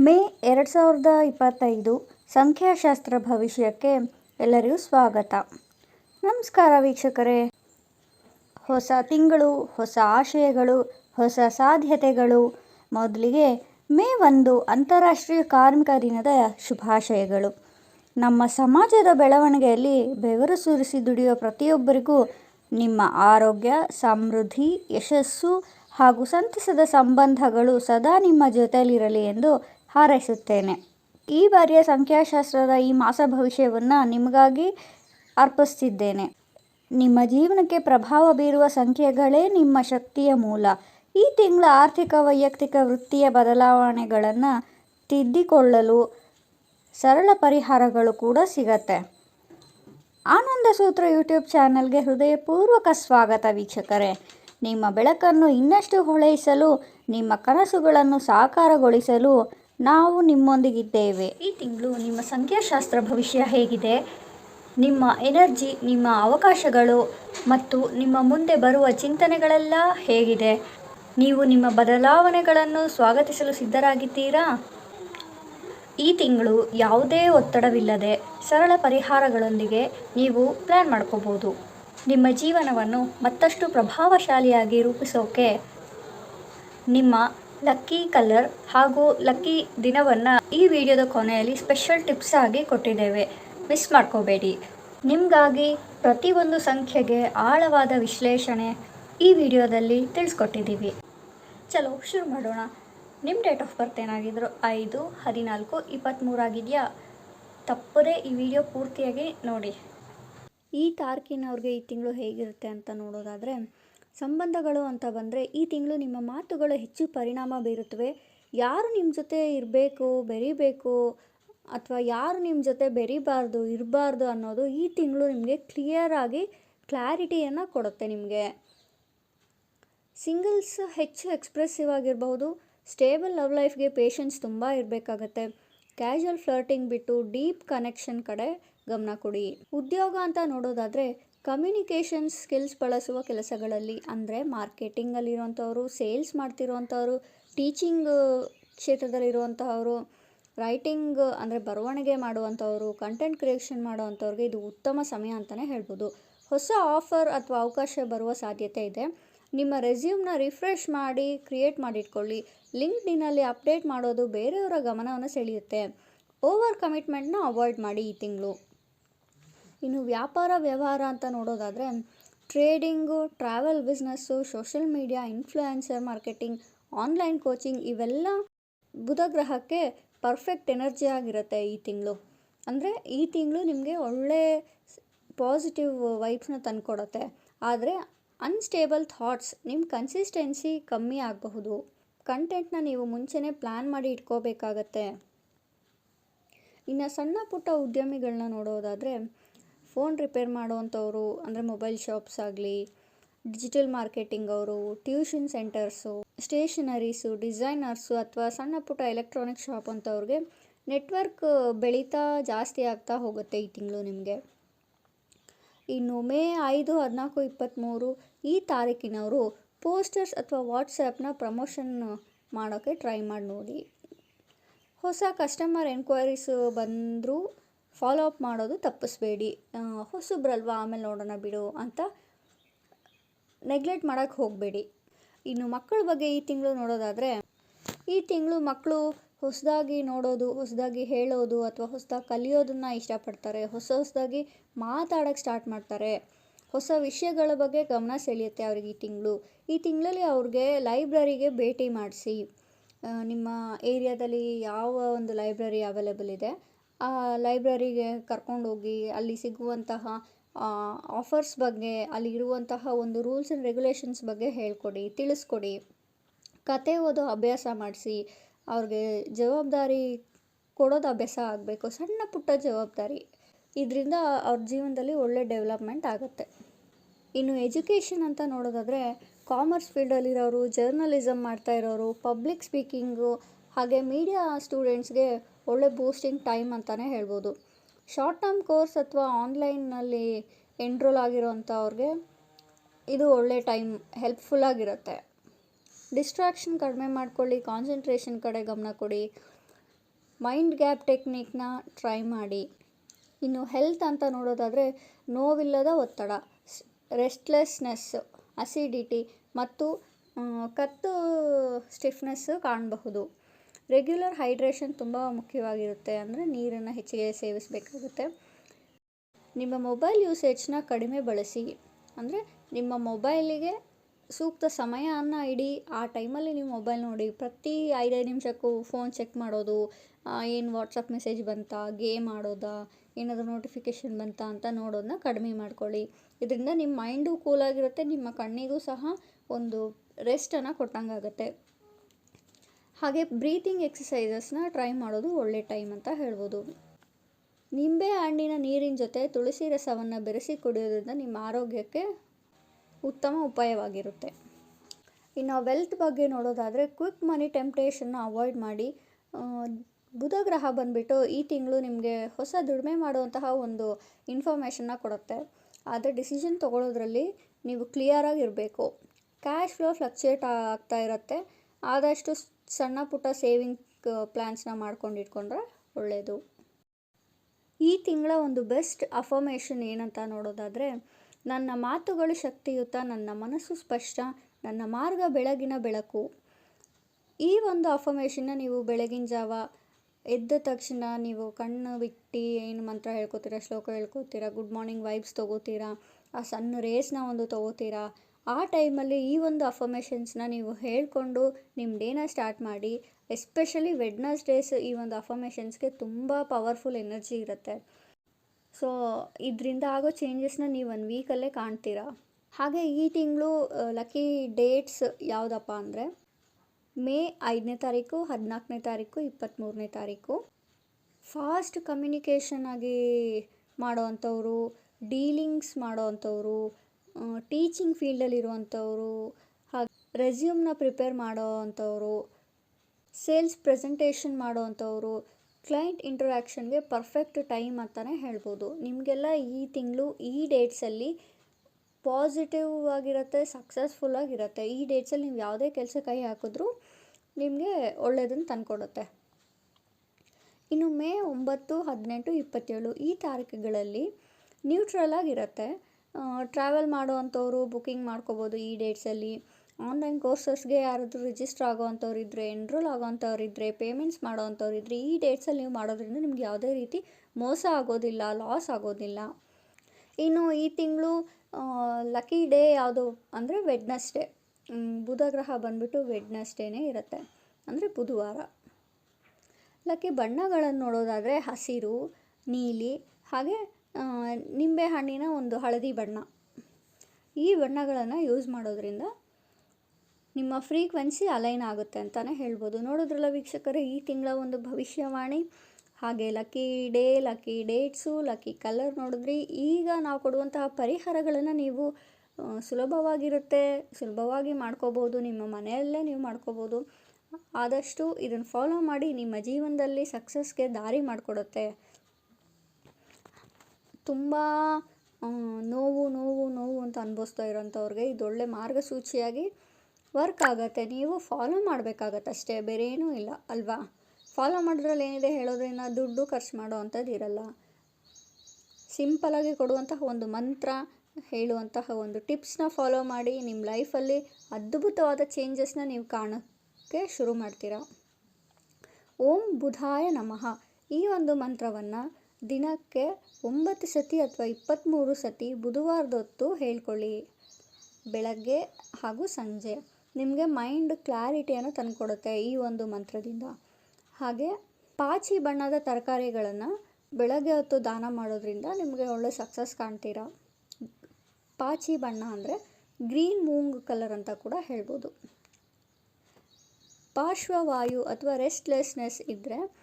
ಮೇ ಎರಡು ಸಾವಿರದ ಇಪ್ಪತ್ತೈದು ಸಂಖ್ಯಾಶಾಸ್ತ್ರ ಭವಿಷ್ಯಕ್ಕೆ ಎಲ್ಲರಿಗೂ ಸ್ವಾಗತ. ನಮಸ್ಕಾರ ವೀಕ್ಷಕರೇ. ಹೊಸ ತಿಂಗಳು, ಹೊಸ ಆಶಯಗಳು, ಹೊಸ ಸಾಧ್ಯತೆಗಳು. ಮೊದಲಿಗೆ ಮೇ ಒಂದು ಅಂತಾರಾಷ್ಟ್ರೀಯ ಕಾರ್ಮಿಕ ದಿನದ ಶುಭಾಶಯಗಳು. ನಮ್ಮ ಸಮಾಜದ ಬೆಳವಣಿಗೆಯಲ್ಲಿ ಬೆವರು ಸುರಿಸಿ ದುಡಿಯುವ ಪ್ರತಿಯೊಬ್ಬರಿಗೂ ನಿಮ್ಮ ಆರೋಗ್ಯ, ಸಮೃದ್ಧಿ, ಯಶಸ್ಸು ಹಾಗೂ ಸಂತಸದ ಸಂಬಂಧಗಳು ಸದಾ ನಿಮ್ಮ ಜೊತೆಯಲ್ಲಿರಲಿ ಎಂದು ಹಾರೈಸುತ್ತೇನೆ. ಈ ಬಾರಿಯ ಸಂಖ್ಯಾಶಾಸ್ತ್ರದ ಈ ಮಾಸ ಭವಿಷ್ಯವನ್ನು ನಿಮಗಾಗಿ ಅರ್ಪಿಸ್ತಿದ್ದೇನೆ. ನಿಮ್ಮ ಜೀವನಕ್ಕೆ ಪ್ರಭಾವ ಬೀರುವ ಸಂಖ್ಯೆಗಳೇ ನಿಮ್ಮ ಶಕ್ತಿಯ ಮೂಲ. ಈ ತಿಂಗಳ ಆರ್ಥಿಕ, ವೈಯಕ್ತಿಕ ವೃತ್ತಿಯ ಬದಲಾವಣೆಗಳನ್ನು ತಿದ್ದಿಕೊಳ್ಳಲು ಸರಳ ಪರಿಹಾರಗಳು ಕೂಡ ಸಿಗತ್ತೆ. ಆನಂದ ಸೂತ್ರ ಯೂಟ್ಯೂಬ್ ಚಾನಲ್ಗೆ ಹೃದಯಪೂರ್ವಕ ಸ್ವಾಗತ ವೀಕ್ಷಕರೇ. ನಿಮ್ಮ ಬೆಳಕನ್ನು ಇನ್ನಷ್ಟು ಹೊಳೆಯಿಸಲು, ನಿಮ್ಮ ಕನಸುಗಳನ್ನು ಸಾಕಾರಗೊಳಿಸಲು ನಾವು ನಿಮ್ಮೊಂದಿಗಿದ್ದೇವೆ. ಈ ತಿಂಗಳು ನಿಮ್ಮ ಸಂಖ್ಯಾಶಾಸ್ತ್ರ ಭವಿಷ್ಯ ಹೇಗಿದೆ? ನಿಮ್ಮ ಎನರ್ಜಿ, ನಿಮ್ಮ ಅವಕಾಶಗಳು ಮತ್ತು ನಿಮ್ಮ ಮುಂದೆ ಬರುವ ಚಿಂತನೆಗಳೆಲ್ಲ ಹೇಗಿದೆ? ನೀವು ನಿಮ್ಮ ಬದಲಾವಣೆಗಳನ್ನು ಸ್ವಾಗತಿಸಲು ಸಿದ್ಧರಾಗಿದ್ದೀರಾ? ಈ ತಿಂಗಳು ಯಾವುದೇ ಒತ್ತಡವಿಲ್ಲದೆ ಸರಳ ಪರಿಹಾರಗಳೊಂದಿಗೆ ನೀವು ಪ್ಲ್ಯಾನ್ ಮಾಡ್ಕೋಬೋದು. ನಿಮ್ಮ ಜೀವನವನ್ನು ಮತ್ತಷ್ಟು ಪ್ರಭಾವಶಾಲಿಯಾಗಿ ರೂಪಿಸೋಕೆ ನಿಮ್ಮ ಲಕ್ಕಿ ಕಲರ್ ಹಾಗೂ ಲಕ್ಕಿ ದಿನವನ್ನು ಈ ವಿಡಿಯೋದ ಕೊನೆಯಲ್ಲಿ ಸ್ಪೆಷಲ್ ಟಿಪ್ಸ್ ಆಗಿ ಕೊಟ್ಟಿದ್ದೇವೆ. ಮಿಸ್ ಮಾಡ್ಕೋಬೇಡಿ. ನಿಮಗಾಗಿ ಪ್ರತಿಯೊಂದು ಸಂಖ್ಯೆಗೆ ಆಳವಾದ ವಿಶ್ಲೇಷಣೆ ಈ ವಿಡಿಯೋದಲ್ಲಿ ತಿಳಿಸ್ಕೊಟ್ಟಿದ್ದೀವಿ. ಚಲೋ, ಶುರು ಮಾಡೋಣ. ನಿಮ್ಮ ಡೇಟ್ ಆಫ್ ಬರ್ತ್ ಏನಾಗಿದ್ರು? ಐದು, ಹದಿನಾಲ್ಕು ಇಪ್ಪತ್ತ್ಮೂರಾಗಿದೆಯಾ ತಪ್ಪದೇ ಈ ವಿಡಿಯೋ ಪೂರ್ತಿಯಾಗಿ ನೋಡಿ. ಈ ತಾರೀಕಿನವ್ರಿಗೆ ಈ ತಿಂಗಳು ಹೇಗಿರುತ್ತೆ ಅಂತ ನೋಡೋದಾದರೆ ಸಂಬಂಧಗಳು ಅಂತ ಬಂದರೆ ಈ ತಿಂಗಳು ನಿಮ್ಮ ಮಾತುಗಳು ಹೆಚ್ಚು ಪರಿಣಾಮ ಬೀರುತ್ತವೆ. ಯಾರು ನಿಮ್ಮ ಜೊತೆ ಇರಬೇಕು, ಬೆರಿಬೇಕು, ಅಥವಾ ಯಾರು ನಿಮ್ಮ ಜೊತೆ ಬೆರಿಬಾರ್ದು, ಇರಬಾರ್ದು ಅನ್ನೋದು ಈ ತಿಂಗಳು ನಿಮಗೆ ಕ್ಲಿಯರಾಗಿ ಕ್ಲಾರಿಟಿಯನ್ನು ಕೊಡುತ್ತೆ ನಿಮಗೆ. ಸಿಂಗಲ್ಸ್ ಹೆಚ್ಚು ಎಕ್ಸ್ಪ್ರೆಸಿವ್ ಆಗಿರಬಹುದು. ಸ್ಟೇಬಲ್ ಲವ್ ಲೈಫ್ಗೆ ಪೇಷನ್ಸ್ ತುಂಬ ಇರಬೇಕಾಗತ್ತೆ. ಕ್ಯಾಶುವಲ್ ಫ್ಲರ್ಟಿಂಗ್ ಬಿಟ್ಟು ಡೀಪ್ ಕನೆಕ್ಷನ್ ಕಡೆ ಗಮನ ಕೊಡಿ. ಉದ್ಯೋಗ ಅಂತ ನೋಡೋದಾದರೆ ಕಮ್ಯುನಿಕೇಷನ್ ಸ್ಕಿಲ್ಸ್ ಬಳಸುವ ಕೆಲಸಗಳಲ್ಲಿ ಅಂದರೆ ಮಾರ್ಕೆಟಿಂಗಲ್ಲಿರುವಂಥವ್ರು, ಸೇಲ್ಸ್ ಮಾಡ್ತಿರುವಂಥವ್ರು, ಟೀಚಿಂಗ್ ಕ್ಷೇತ್ರದಲ್ಲಿರುವಂತಹವರು ರೈಟಿಂಗ್ ಅಂದರೆ ಬರವಣಿಗೆ ಮಾಡುವಂಥವ್ರು ಕಂಟೆಂಟ್ ಕ್ರಿಯೇಷನ್ ಮಾಡುವಂಥವ್ರಿಗೆ ಇದು ಉತ್ತಮ ಸಮಯ ಅಂತಲೇ ಹೇಳ್ಬೋದು. ಹೊಸ ಆಫರ್ ಅಥವಾ ಅವಕಾಶ ಬರುವ ಸಾಧ್ಯತೆ ಇದೆ. ನಿಮ್ಮ ರೆಸ್ಯೂಮ್ನ ರಿಫ್ರೆಶ್ ಮಾಡಿ ಕ್ರಿಯೇಟ್ ಮಾಡಿಟ್ಕೊಳ್ಳಿ. ಲಿಂಕ್ಡಿನಲ್ಲಿ ಅಪ್ಡೇಟ್ ಮಾಡೋದು ಬೇರೆಯವರ ಗಮನವನ್ನು ಸೆಳೆಯುತ್ತೆ. ಓವರ್ ಕಮಿಟ್ಮೆಂಟ್ನ ಅವಾಯ್ಡ್ ಮಾಡಿ ಈ ತಿಂಗಳು. ಇನ್ನು ವ್ಯಾಪಾರ ವ್ಯವಹಾರ ಅಂತ ನೋಡೋದಾದರೆ, trading, travel business social media, influencer marketing, online coaching ಇವೆಲ್ಲ ಬುಧ ಗ್ರಹಕ್ಕೆ ಪರ್ಫೆಕ್ಟ್ ಎನರ್ಜಿ ಆಗಿರುತ್ತೆ ಈ ತಿಂಗಳು. ಅಂದರೆ ಈ ತಿಂಗಳು ನಿಮಗೆ ಒಳ್ಳೆ ಪಾಸಿಟಿವ್ ವೈಬ್ಸ್ನ ತಂದುಕೊಡುತ್ತೆ. ಆದರೆ ಅನ್ಸ್ಟೇಬಲ್ ಥಾಟ್ಸ್ ನಿಮ್ಮ ಕನ್ಸಿಸ್ಟೆನ್ಸಿ ಕಮ್ಮಿ ಆಗಬಹುದು. ಕಂಟೆಂಟ್ನ ನೀವು ಮುಂಚೆನೇ ಪ್ಲ್ಯಾನ್ ಮಾಡಿ ಇಟ್ಕೋಬೇಕಾಗತ್ತೆ. ಇನ್ನು ಸಣ್ಣ ಪುಟ್ಟ ಉದ್ಯಮಿಗಳನ್ನ ನೋಡೋದಾದರೆ ಫೋನ್ ರಿಪೇರ್ ಮಾಡುವಂಥವ್ರು, ಅಂದರೆ ಮೊಬೈಲ್ ಶಾಪ್ಸ್ ಆಗಲಿ, ಡಿಜಿಟಲ್ ಮಾರ್ಕೆಟಿಂಗ್ ಅವರು, ಟ್ಯೂಷನ್ ಸೆಂಟರ್ಸು, ಸ್ಟೇಷನರೀಸು, ಡಿಸೈನರ್ಸು ಅಥವಾ ಸಣ್ಣ ಪುಟ್ಟ ಎಲೆಕ್ಟ್ರಾನಿಕ್ ಶಾಪ್ ಅಂಥವ್ರಿಗೆ ನೆಟ್ವರ್ಕ್ ಬೆಳೀತಾ ಜಾಸ್ತಿ ಆಗ್ತಾ ಹೋಗುತ್ತೆ ಈ ತಿಂಗಳು ನಿಮಗೆ. ಇನ್ನು ಮೇ ಐದು, ಹದಿನಾಲ್ಕು ಇಪ್ಪತ್ತ್ಮೂರು ಈ ತಾರೀಕಿನವರು ಪೋಸ್ಟರ್ಸ್ ಅಥವಾ ವಾಟ್ಸಪ್ನ ಪ್ರಮೋಷನ್ ಮಾಡೋಕ್ಕೆ ಟ್ರೈ ಮಾಡಿ ನೋಡಿ. ಹೊಸ ಕಸ್ಟಮರ್ ಎನ್ಕ್ವೈರೀಸು ಬಂದರೂ ಫಾಲೋ ಅಪ್ ಮಾಡೋದು ತಪ್ಪಿಸ್ಬೇಡಿ. ಹೊಸಬ್ರಲ್ವಾ? ಆಮೇಲೆ ನೋಡೋಣ ಬಿಡು ಅಂತ ನೆಗ್ಲೆಕ್ಟ್ ಮಾಡೋಕ್ಕೆ ಹೋಗಬೇಡಿ. ಇನ್ನು ಮಕ್ಕಳ ಬಗ್ಗೆ ಈ ತಿಂಗಳು ನೋಡೋದಾದರೆ, ಈ ತಿಂಗಳು ಮಕ್ಕಳು ಹೊಸದಾಗಿ ನೋಡೋದು, ಹೊಸದಾಗಿ ಹೇಳೋದು ಅಥವಾ ಹೊಸದಾಗಿ ಕಲಿಯೋದನ್ನು ಇಷ್ಟಪಡ್ತಾರೆ. ಹೊಸ ಹೊಸದಾಗಿ ಮಾತಾಡೋಕ್ಕೆ ಸ್ಟಾರ್ಟ್ ಮಾಡ್ತಾರೆ. ಹೊಸ ವಿಷಯಗಳ ಬಗ್ಗೆ ಗಮನ ಸೆಳೆಯುತ್ತೆ ಅವ್ರಿಗೆ ಈ ತಿಂಗಳು. ಈ ತಿಂಗಳಲ್ಲಿ ಅವ್ರಿಗೆ ಲೈಬ್ರರಿಗೆ ಭೇಟಿ ಮಾಡಿಸಿ. ನಿಮ್ಮ ಏರಿಯಾದಲ್ಲಿ ಯಾವ ಒಂದು ಲೈಬ್ರರಿ ಅವೈಲೇಬಲ್ ಇದೆ? ಲೈಬ್ರರಿಗೆ ಕರ್ಕೊಂಡೋಗಿ ಅಲ್ಲಿ ಸಿಗುವಂತಹ ಆಫರ್ಸ್ ಬಗ್ಗೆ, ಅಲ್ಲಿ ಇರುವಂತಹ ಒಂದು ರೂಲ್ಸ್ ಆ್ಯಂಡ್ ರೆಗ್ಯುಲೇಷನ್ಸ್ ಬಗ್ಗೆ ಹೇಳ್ಕೊಡಿ, ತಿಳಿಸ್ಕೊಡಿ. ಕತೆ ಓದೋ ಅಭ್ಯಾಸ ಮಾಡಿಸಿ, ಅವ್ರಿಗೆ ಜವಾಬ್ದಾರಿ ಕೊಡೋದು ಅಭ್ಯಾಸ ಆಗಬೇಕು, ಸಣ್ಣ ಪುಟ್ಟ ಜವಾಬ್ದಾರಿ. ಇದರಿಂದ ಅವ್ರ ಜೀವನದಲ್ಲಿ ಒಳ್ಳೆ ಡೆವಲಪ್ಮೆಂಟ್ ಆಗುತ್ತೆ. ಇನ್ನು ಎಜುಕೇಷನ್ ಅಂತ ನೋಡೋದಾದರೆ ಕಾಮರ್ಸ್ ಫೀಲ್ಡಲ್ಲಿರೋರು ಜರ್ನಲಿಸಮ್ ಮಾಡ್ತಾ ಇರೋರು ಪಬ್ಲಿಕ್ ಸ್ಪೀಕಿಂಗು ಹಾಗೆ ಮೀಡಿಯಾ ಸ್ಟೂಡೆಂಟ್ಸ್ಗೆ ಒಳ್ಳೆ ಬೂಸ್ಟಿಂಗ್ ಟೈಮ್ ಅಂತಲೇ ಹೇಳ್ಬೋದು. ಶಾರ್ಟ್ ಟರ್ಮ್ ಕೋರ್ಸ್ ಅಥವಾ ಆನ್ಲೈನ್ನಲ್ಲಿ ಎನ್ರೋಲ್ ಆಗಿರೋಂಥವ್ರಿಗೆ ಇದು ಒಳ್ಳೆ ಟೈಮ್ ಹೆಲ್ಪ್ಫುಲ್ಲಾಗಿರುತ್ತೆ ಡಿಸ್ಟ್ರಾಕ್ಷನ್ ಕಡಿಮೆ ಮಾಡ್ಕೊಳ್ಳಿ ಕಾನ್ಸಂಟ್ರೇಷನ್ ಕಡೆ ಗಮನ ಕೊಡಿ. ಮೈಂಡ್ ಗ್ಯಾಪ್ ಟೆಕ್ನಿಕ್ನ ಟ್ರೈ ಮಾಡಿ. ಇನ್ನು ಹೆಲ್ತ್ ಅಂತ ನೋಡೋದಾದರೆ ನೋವಿಲ್ಲದ ಒತ್ತಡ ರೆಸ್ಟ್ಲೆಸ್ನೆಸ್ ಅಸಿಡಿಟಿ ಮತ್ತು ಕತ್ತು ಸ್ಟಿಫ್ನೆಸ್ ಕಾಣಬಹುದು. ರೆಗ್ಯುಲರ್ ಹೈಡ್ರೇಷನ್ ತುಂಬ ಮುಖ್ಯವಾಗಿರುತ್ತೆ ಅಂದರೆ ನೀರನ್ನು ಹೆಚ್ಚಿಗೆ ಸೇವಿಸಬೇಕಾಗುತ್ತೆ. ನಿಮ್ಮ ಮೊಬೈಲ್ ಯೂಸೇಜ್ನ ಕಡಿಮೆ ಬಳಸಿ, ಅಂದರೆ ನಿಮ್ಮ ಮೊಬೈಲಿಗೆ ಸೂಕ್ತ ಸಮಯವನ್ನು ಇಡಿ, ಆ ಟೈಮಲ್ಲಿ ನೀವು ಮೊಬೈಲ್ ನೋಡಿ, ಪ್ರತಿ ಐದೈದು ನಿಮಿಷಕ್ಕೂ ಫೋನ್ ಚೆಕ್ ಮಾಡೋದು ಏನು ವಾಟ್ಸಪ್ ಮೆಸೇಜ್ ಬಂತಾ, ಗೇಮ್ ಆಡೋದಾ, ಏನಾದರೂ ನೋಟಿಫಿಕೇಷನ್ ಬಂತಾ ಅಂತ ನೋಡೋದನ್ನ ಕಡಿಮೆ ಮಾಡ್ಕೊಳ್ಳಿ. ಇದರಿಂದ ನಿಮ್ಮ ಮೈಂಡು ಕೂಲಾಗಿರುತ್ತೆ ನಿಮ್ಮ ಕಣ್ಣಿಗೂ ಸಹ ಒಂದು ರೆಸ್ಟನ್ನು ಕೊಟ್ಟಂಗಾಗುತ್ತೆ. ಹಾಗೆ ಬ್ರೀತಿಂಗ್ ಎಕ್ಸಸೈಸಸ್ನ ಟ್ರೈ ಮಾಡೋದು ಒಳ್ಳೆ ಟೈಮ್ ಅಂತ ಹೇಳ್ಬೋದು. ನಿಂಬೆ ಹಣ್ಣಿನ ನೀರಿನ ಜೊತೆ ತುಳಸಿ ರಸವನ್ನು ಬೆರೆಸಿ ಕುಡಿಯೋದ್ರಿಂದ ನಿಮ್ಮ ಆರೋಗ್ಯಕ್ಕೆ ಉತ್ತಮ ಉಪಾಯವಾಗಿರುತ್ತೆ. ಇನ್ನು ವೆಲ್ತ್ ಬಗ್ಗೆ ನೋಡೋದಾದರೆ ಕ್ವಿಕ್ ಮನಿ ಟೆಂಪ್ಟೇಷನ್ನ ಅವಾಯ್ಡ್ ಮಾಡಿ ಬುಧ ಗ್ರಹ ಬಂದುಬಿಟ್ಟು ಈ ತಿಂಗಳು ನಿಮಗೆ ಹೊಸ ದುಡಿಮೆ ಮಾಡುವಂತಹ ಒಂದು ಇನ್ಫಾರ್ಮೇಷನ್ನ ಕೊಡುತ್ತೆ. ಆದರೆ ಡಿಸಿಷನ್ ತೊಗೊಳೋದ್ರಲ್ಲಿ ನೀವು ಕ್ಲಿಯರಾಗಿರಬೇಕು ಕ್ಯಾಶ್ ಫ್ಲೋ ಫ್ಲಕ್ಚುಯೇಟ್ ಆಗ್ತಾ ಇರುತ್ತೆ. ಆದಷ್ಟು ಸಣ್ಣ ಪುಟ್ಟ ಸೇವಿಂಗ್ ಪ್ಲ್ಯಾನ್ಸ್ನ ಮಾಡ್ಕೊಂಡು ಇಟ್ಕೊಂಡ್ರೆ ಒಳ್ಳೆಯದು ಈ ತಿಂಗಳ ಒಂದು ಬೆಸ್ಟ್ ಅಫರ್ಮೇಷನ್ ಏನಂತ ನೋಡೋದಾದರೆ, ನನ್ನ ಮಾತುಗಳು ಶಕ್ತಿಯುತ, ನನ್ನ ಮನಸ್ಸು ಸ್ಪಷ್ಟ, ನನ್ನ ಮಾರ್ಗ ಬೆಳಗಿನ ಬೆಳಕು. ಈ ಒಂದು ಅಫರ್ಮೇಷನ್ನ ನೀವು ಬೆಳಗಿನ ಜಾವ ಎದ್ದ ತಕ್ಷಣ ನೀವು ಕಣ್ಣು ಬಿಟ್ಟು ಏನು ಮಂತ್ರ ಹೇಳ್ಕೊತೀರಾ, ಶ್ಲೋಕ ಹೇಳ್ಕೊತೀರಾ ಗುಡ್ ಮಾರ್ನಿಂಗ್ ವೈಬ್ಸ್ ತೊಗೋತೀರಾ, ಆ ಸಣ್ಣ ರೇಸ್ನ ಒಂದು ತೊಗೋತೀರಾ ಆ ಟೈಮಲ್ಲಿ ಈ ಒಂದು ಅಫಮೇಷನ್ಸ್ನ ನೀವು ಹೇಳಿಕೊಂಡು ನಿಮ್ಮ ಡೇನ ಸ್ಟಾರ್ಟ್ ಮಾಡಿ, ಎಸ್ಪೆಷಲಿ ವೆಡ್ನಸ್ ಡೇಸ್ ಈ ಒಂದು ಅಫಮೇಷನ್ಸ್ಗೆ ತುಂಬ ಪವರ್ಫುಲ್ ಎನರ್ಜಿ ಇರುತ್ತೆ. ಸೊ, ಇದರಿಂದ ಆಗೋ ಚೇಂಜಸ್ನ ನೀವು ಒಂದು ವೀಕಲ್ಲೇ ಕಾಣ್ತೀರಾ? ಹಾಗೆ ಈ ತಿಂಗಳು ಲಕ್ಕಿ ಡೇಟ್ಸ್ ಯಾವುದಪ್ಪ ಅಂದರೆ, ಮೇ ಐದನೇ ತಾರೀಕು, ಹದಿನಾಲ್ಕನೇ ತಾರೀಕು ಇಪ್ಪತ್ತ್ಮೂರನೇ ತಾರೀಕು. ಫಾಸ್ಟ್ ಕಮ್ಯುನಿಕೇಷನ್ ಆಗಿ ಮಾಡೋವಂಥವ್ರು ಡೀಲಿಂಗ್ಸ್ ಮಾಡೋವಂಥವ್ರು ಟೀಚಿಂಗ್ ಫೀಲ್ಡಲ್ಲಿರುವಂಥವ್ರು ಹಾಗೆ ರೆಸ್ಯೂಮ್ನ ಪ್ರಿಪೇರ್ ಮಾಡೋ ಅಂಥವರು ಸೇಲ್ಸ್ ಪ್ರೆಸೆಂಟೇಷನ್ ಮಾಡೋವಂಥವ್ರು ಕ್ಲೈಂಟ್ ಇಂಟ್ರಾಕ್ಷನ್ಗೆ ಪರ್ಫೆಕ್ಟ್ ಟೈಮ್ ಅಂತಲೇ ಹೇಳ್ಬೋದು. ನಿಮಗೆಲ್ಲ ಈ ತಿಂಗಳು ಈ ಡೇಟ್ಸಲ್ಲಿ ಪಾಸಿಟಿವ್ ಆಗಿರುತ್ತೆ ಸಕ್ಸಸ್ಫುಲ್ ಆಗಿರುತ್ತೆ. ಈ ಡೇಟ್ಸಲ್ಲಿ ನೀವು ಯಾವುದೇ ಕೆಲಸ ಕೈ ಹಾಕಿದ್ರೂ ನಿಮಗೆ ಒಳ್ಳೆಯದನ್ನು ತಂದುಕೊಡುತ್ತೆ. ಇನ್ನು ಮೇ ಒಂಬತ್ತು ಹದಿನೆಂಟು ಇಪ್ಪತ್ತೇಳು ಈ ತಾರೀಕುಗಳಲ್ಲಿ ನ್ಯೂಟ್ರಲ್ ಆಗಿರುತ್ತೆ. ಟ್ರಾವೆಲ್ ಮಾಡುವಂಥವರು ಬುಕ್ಕಿಂಗ್ ಮಾಡ್ಕೋಬೋದು ಈ ಡೇಟ್ಸಲ್ಲಿ ಆನ್ಲೈನ್ ಕೋರ್ಸಸ್ಗೆ ಯಾರಾದರೂ ರಿಜಿಸ್ಟರ್ ಆಗೋವಂಥವ್ರು ಇದ್ದರೆ ಎನ್ರೋಲ್ ಆಗೋವಂಥವ್ರು ಇದ್ದರೆ ಪೇಮೆಂಟ್ಸ್ ಮಾಡೋವಂಥವ್ರು ಇದ್ದರೆ ಈ ಡೇಟ್ಸಲ್ಲಿ ನೀವು ಮಾಡೋದ್ರಿಂದ ನಿಮ್ಗೆ ಯಾವುದೇ ರೀತಿ ಮೋಸ ಆಗೋದಿಲ್ಲ ಲಾಸ್ ಆಗೋದಿಲ್ಲ. ಇನ್ನು ಈ ತಿಂಗಳು ಲಕ್ಕಿ ಡೇ ಯಾವುದು ಅಂದರೆ ವೆಡ್ನಸ್ಡೇ ಬುಧ ಗ್ರಹ ಬಂದುಬಿಟ್ಟು ವೆಡ್ನಸ್ಡೇನೇ ಇರುತ್ತೆ. ಅಂದರೆ ಬುಧವಾರ. ಲಕ್ಕಿ ಬಣ್ಣಗಳನ್ನು ನೋಡೋದಾದರೆ ಹಸಿರು, ನೀಲಿ, ಹಾಗೆ ನಿಂಬೆ ಹಣ್ಣಿನ ಒಂದು ಹಳದಿ ಬಣ್ಣ. ಈ ಬಣ್ಣಗಳನ್ನು ಯೂಸ್ ಮಾಡೋದ್ರಿಂದ ನಿಮ್ಮ ಫ್ರೀಕ್ವೆನ್ಸಿ ಅಲೈನ್ ಆಗುತ್ತೆ ಅಂತಲೇ ಹೇಳ್ಬೋದು. ನೋಡೋದ್ರಲ್ಲ ವೀಕ್ಷಕರೇ, ಈ ತಿಂಗಳ ಒಂದು ಭವಿಷ್ಯವಾಣಿ. ಹಾಗೆ lucky day lucky dates lucky colour ನೋಡಿದ್ರಿ. ಈಗ ನಾವು ಕೊಡುವಂತಹ ಪರಿಹಾರಗಳನ್ನು ನೀವು ಸುಲಭವಾಗಿರುತ್ತೆ, ಸುಲಭವಾಗಿ ಮಾಡ್ಕೋಬೋದು. ನಿಮ್ಮ ಮನೆಯಲ್ಲೇ ನೀವು ಮಾಡ್ಕೋಬೋದು. ಆದಷ್ಟು ಇದನ್ನು ಫಾಲೋ ಮಾಡಿ ನಿಮ್ಮ ಜೀವನದಲ್ಲಿ ಸಕ್ಸಸ್ಗೆ ದಾರಿ ಮಾಡಿಕೊಡುತ್ತೆ. ತುಂಬ ನೋವು ನೋವು ನೋವು ಅಂತ ಅನುಭವಿಸ್ತಾ ಇರೋಂಥವ್ರಿಗೆ ಇದೊಳ್ಳೆ ಮಾರ್ಗಸೂಚಿಯಾಗಿ ವರ್ಕ್ ಆಗುತ್ತೆ. ನೀವು ಫಾಲೋ ಮಾಡಬೇಕಾಗತ್ತೆ ಅಷ್ಟೇ, ಬೇರೆ ಏನೂ ಇಲ್ಲ, ಅಲ್ವಾ? ಫಾಲೋ ಮಾಡಿದ್ರಲ್ಲಿ ಏನಿದೆ ಹೇಳೋದ್ರಿಂದ ದುಡ್ಡು ಖರ್ಚು ಮಾಡೋ ಅಂಥದ್ದು ಇರಲ್ಲ. ಸಿಂಪಲಾಗಿ ಕೊಡುವಂತಹ ಒಂದು ಮಂತ್ರ, ಹೇಳುವಂತಹ ಒಂದು ಟಿಪ್ಸ್ನ ಫಾಲೋ ಮಾಡಿ ನಿಮ್ಮ ಲೈಫಲ್ಲಿ ಅದ್ಭುತವಾದ ಚೇಂಜಸ್ನ ನೀವು ಕಾಣೋಕ್ಕೆ ಶುರು ಮಾಡ್ತೀರಾ. ಓಂ ಬುಧಾಯ ನಮಃ. ಈ ಒಂದು ಮಂತ್ರವನ್ನು ದಿನಕ್ಕೆ ಒಂಬತ್ತು ಸತಿ ಅಥವಾ ಇಪ್ಪತ್ತ್ಮೂರು ಸತಿ ಬುಧವಾರದೊತ್ತು ಹೇಳ್ಕೊಳ್ಳಿ. ಬೆಳಗ್ಗೆ ಹಾಗೂ ಸಂಜೆ. ನಿಮಗೆ ಮೈಂಡ್ ಕ್ಲಾರಿಟಿಯನ್ನು ತಂದುಕೊಡುತ್ತೆ ಈ ಒಂದು ಮಂತ್ರದಿಂದ. ಹಾಗೆ ಪಾಚಿ ಬಣ್ಣದ ತರಕಾರಿಗಳನ್ನು ಬೆಳಗ್ಗೆ ಹೊತ್ತು ದಾನ ಮಾಡೋದ್ರಿಂದ ನಿಮಗೆ ಒಳ್ಳೆ ಸಕ್ಸಸ್ ಕಾಣ್ತೀರಾ. ಪಾಚಿ ಬಣ್ಣ ಅಂದರೆ ಗ್ರೀನ್ ಮೂಂಗ್ ಕಲರ್ ಅಂತ ಕೂಡ ಹೇಳ್ಬೋದು. ಪಾರ್ಶ್ವವಾಯು ಅಥವಾ ರೆಸ್ಟ್ಲೆಸ್ನೆಸ್ ಇದ್ದರೆ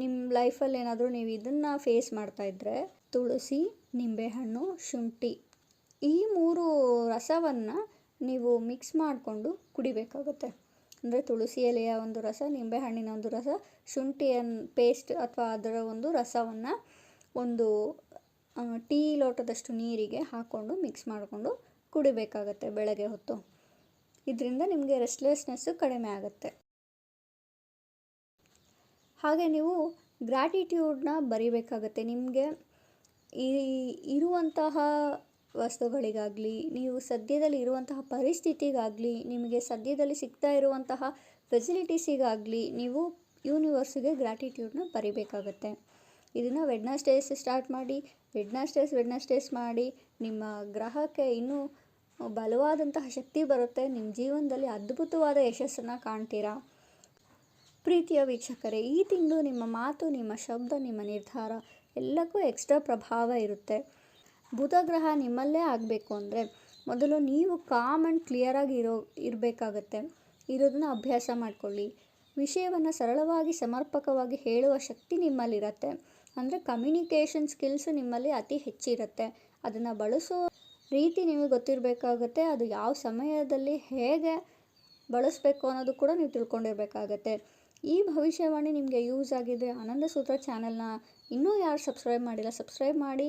ನಿಮ್ಮ ಲೈಫಲ್ಲಿ ಏನಾದರೂ ನೀವು ಇದನ್ನು ಫೇಸ್ ಮಾಡ್ತಾ ಇದ್ದರೆ ತುಳಸಿ, ನಿಂಬೆಹಣ್ಣು, ಶುಂಠಿ, ಈ ಮೂರು ರಸವನ್ನು ನೀವು ಮಿಕ್ಸ್ ಮಾಡಿಕೊಂಡು ಕುಡಿಬೇಕಾಗುತ್ತೆ. ಅಂದರೆ ತುಳಸಿ ಎಲೆಯ ಒಂದು ರಸ, ನಿಂಬೆಹಣ್ಣಿನ ಒಂದು ರಸ ಶುಂಠಿಯ ಪೇಸ್ಟ್ ಅಥವಾ ಅದರ ಒಂದು ರಸವನ್ನು ಒಂದು ಟೀ ಲೋಟದಷ್ಟು ನೀರಿಗೆ ಹಾಕ್ಕೊಂಡು ಮಿಕ್ಸ್ ಮಾಡಿಕೊಂಡು ಕುಡಿಬೇಕಾಗತ್ತೆ ಬೆಳಗ್ಗೆ ಹೊತ್ತು. ಇದರಿಂದ ನಿಮಗೆ ರೆಸ್ಟ್ಲೆಸ್ನೆಸ್ಸು ಕಡಿಮೆ ಆಗುತ್ತೆ. ಹಾಗೆ ನೀವು ಗ್ರ್ಯಾಟಿಟ್ಯೂಡ್ನ ಬರಿಬೇಕಾಗತ್ತೆ. ನಿಮಗೆ ಈ ಇರುವಂತಹ ವಸ್ತುಗಳಿಗಾಗಲಿ, ನೀವು ಸದ್ಯದಲ್ಲಿ ಇರುವಂತಹ ಪರಿಸ್ಥಿತಿಗಾಗಲಿ, ನಿಮಗೆ ಸದ್ಯದಲ್ಲಿ ಸಿಗ್ತಾ ಇರುವಂತಹ ಫೆಸಿಲಿಟೀಸಿಗಾಗಲಿ ನೀವು ಯೂನಿವರ್ಸಿಗೆ ಗ್ರ್ಯಾಟಿಟ್ಯೂಡ್ನ ಬರಿಬೇಕಾಗತ್ತೆ. ಇದನ್ನು ವೆಡ್ನಸ್ಡೇಸ್ ಸ್ಟಾರ್ಟ್ ಮಾಡಿ ವೆಡ್ನಸ್ಡೇಸ್ ವೆಡ್ನಸ್ಡೇಸ್ ಮಾಡಿ ನಿಮ್ಮ ಗ್ರಹಕ್ಕೆ ಇನ್ನೂ ಬಲವಾದಂತಹ ಶಕ್ತಿ ಬರುತ್ತೆ. ನಿಮ್ಮ ಜೀವನದಲ್ಲಿ ಅದ್ಭುತವಾದ ಯಶಸ್ಸನ್ನು ಕಾಣ್ತೀರಾ? ಪ್ರೀತಿಯ ವೀಕ್ಷಕರೇ, ಈ ತಿಂಗಳು ನಿಮ್ಮ ಮಾತು, ನಿಮ್ಮ ಶಬ್ದ, ನಿಮ್ಮ ನಿರ್ಧಾರ ಎಲ್ಲಕ್ಕೂ ಎಕ್ಸ್ಟ್ರಾ ಪ್ರಭಾವ ಇರುತ್ತೆ. ಬುಧ ಗ್ರಹ ನಿಮ್ಮಲ್ಲೇ ಆಗಬೇಕು ಅಂದರೆ ಮೊದಲು ನೀವು ಕಾಮ್ ಆ್ಯಂಡ್ ಕ್ಲಿಯರಾಗಿ ಇರೋ, ಇರಬೇಕಾಗತ್ತೆ. ಇರೋದನ್ನ ಅಭ್ಯಾಸ ಮಾಡಿಕೊಳ್ಳಿ. ವಿಷಯವನ್ನು ಸರಳವಾಗಿ, ಸಮರ್ಪಕವಾಗಿ ಹೇಳುವ ಶಕ್ತಿ ನಿಮ್ಮಲ್ಲಿರುತ್ತೆ. ಅಂದರೆ ಕಮ್ಯುನಿಕೇಷನ್ ಸ್ಕಿಲ್ಸು ನಿಮ್ಮಲ್ಲಿ ಅತಿ ಹೆಚ್ಚಿರುತ್ತೆ. ಅದನ್ನು ಬಳಸೋ ರೀತಿ ನಿಮಗೆ ಗೊತ್ತಿರಬೇಕಾಗತ್ತೆ. ಅದು ಯಾವ ಸಮಯದಲ್ಲಿ ಹೇಗೆ ಬಳಸಬೇಕು ಅನ್ನೋದು ಕೂಡ ನೀವು ತಿಳ್ಕೊಂಡಿರ್ಬೇಕಾಗತ್ತೆ. ಈ ಭವಿಷ್ಯವಾಣಿ ನಿಮಗೆ ಯೂಸ್ ಆಗಿದೆ, ಆನಂದ ಸೂತ್ರ ಚಾನಲ್ನ ಇನ್ನೂ ಯಾರು ಸಬ್ಸ್ಕ್ರೈಬ್ ಮಾಡಿಲ್ಲ, ಸಬ್ಸ್ಕ್ರೈಬ್ ಮಾಡಿ,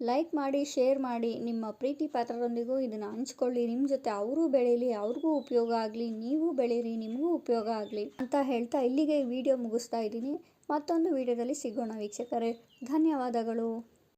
ಲೈಕ್ ಮಾಡಿ, ಶೇರ್ ಮಾಡಿ. ನಿಮ್ಮ ಪ್ರೀತಿ ಪಾತ್ರರೊಂದಿಗೂ ಇದನ್ನು ಹಂಚ್ಕೊಳ್ಳಿ. ನಿಮ್ಮ ಜೊತೆ ಅವರೂ ಬೆಳೀಲಿ, ಅವ್ರಿಗೂ ಉಪಯೋಗ ಆಗಲಿ, ನೀವು ಬೆಳೀರಿ, ನಿಮಗೂ ಉಪಯೋಗ ಆಗಲಿ ಅಂತ ಹೇಳ್ತಾ ಇಲ್ಲಿಗೆ ಈ ವಿಡಿಯೋ ಮುಗಿಸ್ತಾ ಇದ್ದೀನಿ. ಮತ್ತೊಂದು ವಿಡಿಯೋದಲ್ಲಿ ಸಿಗೋಣ ವೀಕ್ಷಕರೇ. ಧನ್ಯವಾದಗಳು.